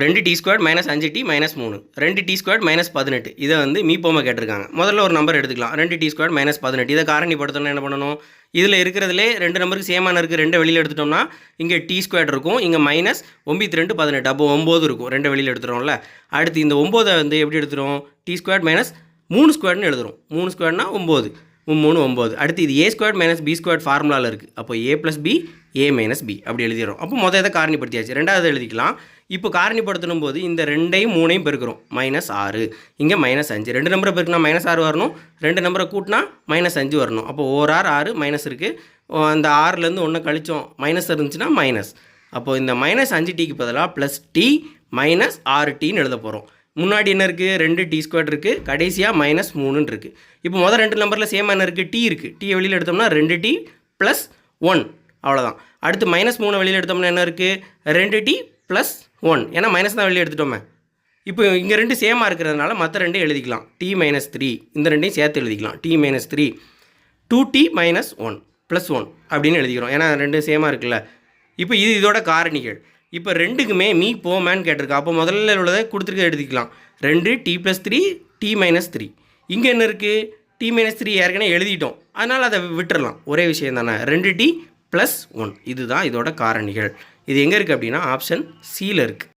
ரெண்டு D square minus அஞ்சு D minus மூணு. ரெண்டு டி ஸ்கொயர் மைனஸ் பதினெட்டு. இதை வந்து மீப்போமா கேட்டிருக்காங்க. முதல்ல ஒரு நம்பர் எடுத்துக்கலாம். ரெண்டு டி ஸ்கொயர் மைனஸ் பதினெட்டு. இதை காரணிப்படுத்தணும்னா என்ன பண்ணணும்? இதில் இருக்கிறதுலே ரெண்டு நம்பருக்கு சேமான இருக்குது ரெண்டு வெளியில் எடுத்துட்டோம்னா இங்கே டி ஸ்கொயர் இருக்கும். இங்கே மைனஸ் ஒம்பத்தி ரெண்டு பதினெட்டு. அப்போ ஒம்பது இருக்கும். ரெண்டு வெளியில் எடுத்துகிறோம்ல அடுத்து இந்த ஒம்போதை வந்து எப்படி எடுத்துகிறோம் டி ஸ்கொயர் மைனஸ் மூணு ஸ்கொயர்னு எழுதுறோம். மூணு ஸ்கொயர்னா ஒம்பது மூணு ஒம்பது. அடுத்து இது A square minus B square ஃபார்முலாவில் இருக்குது அப்போ A plus B A minus B அப்படி எழுதிடுறோம். அப்போ மொதல் இதை காரணிப்படுத்தியாச்சு. ரெண்டாவது எழுதிக்கலாம். இப்போ காரணிப்படுத்தணும் போது இந்த ரெண்டையும் மூணையும் பெருக்கிறோம். மைனஸ் ஆறு. இங்கே மைனஸ் அஞ்சு. ரெண்டு நம்பரை பெருக்கினா மைனஸ் ஆறு வரணும். ரெண்டு நம்பரை கூட்டினா மைனஸ் அஞ்சு வரணும். அப்போ ஓர் ஆறு ஆறு மைனஸ் இருக்குது அந்த ஆறுலேருந்து ஒன்று கழிச்சோம். மைனஸ் இருந்துச்சுன்னா மைனஸ் அப்போது இந்த மைனஸ் அஞ்சு டீக்கு பதிலாக ப்ளஸ் டி மைனஸ் ஆறு டீன்னு எழுத போகிறோம் முன்னாடி என்ன இருக்குது ரெண்டு டி ஸ்கொயர் இருக்குது கடைசியாக மைனஸ் மூணுன்னு இருக்குது இப்போ முதல் ரெண்டு நம்பரில் சேம் என்ன இருக்குது டி இருக்குது டீ வெளியில் எடுத்தோம்னா ரெண்டு டி ப்ளஸ் ஒன் அவ்வளோதான் அடுத்து மைனஸ் மூணு வெளியில் எடுத்தோம்னா என்ன இருக்குது ரெண்டு டி ப்ளஸ் ஒன் ஏன்னா மைனஸ் தான் வெளியே எடுத்துட்டோமே. இப்போ இங்கே ரெண்டு சேமாக இருக்கிறதுனால மற்ற ரெண்டையும் எழுதிக்கலாம். டி மைனஸ் த்ரீ இந்த ரெண்டையும் சேர்த்து எழுதிக்கலாம். D minus three two D minus one plus one அப்படின்னு எழுதிக்கிறோம். ஏன்னா ரெண்டு சேமாக இருக்குல்ல. இப்போ இது இதோட காரணிகள். இப்போ ரெண்டுக்குமே மீ போமேன்னு கேட்டிருக்கா. அப்போ முதல்ல உள்ளதை கொடுத்துருக்க எழுதிக்கலாம். ரெண்டு D plus three D minus three இங்கே என்ன இருக்குது டி மைனஸ் த்ரீ ஏற்கனவே எழுதிட்டோம். அதனால் அதை விட்டுறலாம். ஒரே விஷயம் தானே. ரெண்டு டி ப்ளஸ் ஒன் இதுதான் இதோட காரணிகள். இது எங்கே இருக்குது அப்படின்னா ஆப்ஷன் சியில் இருக்குது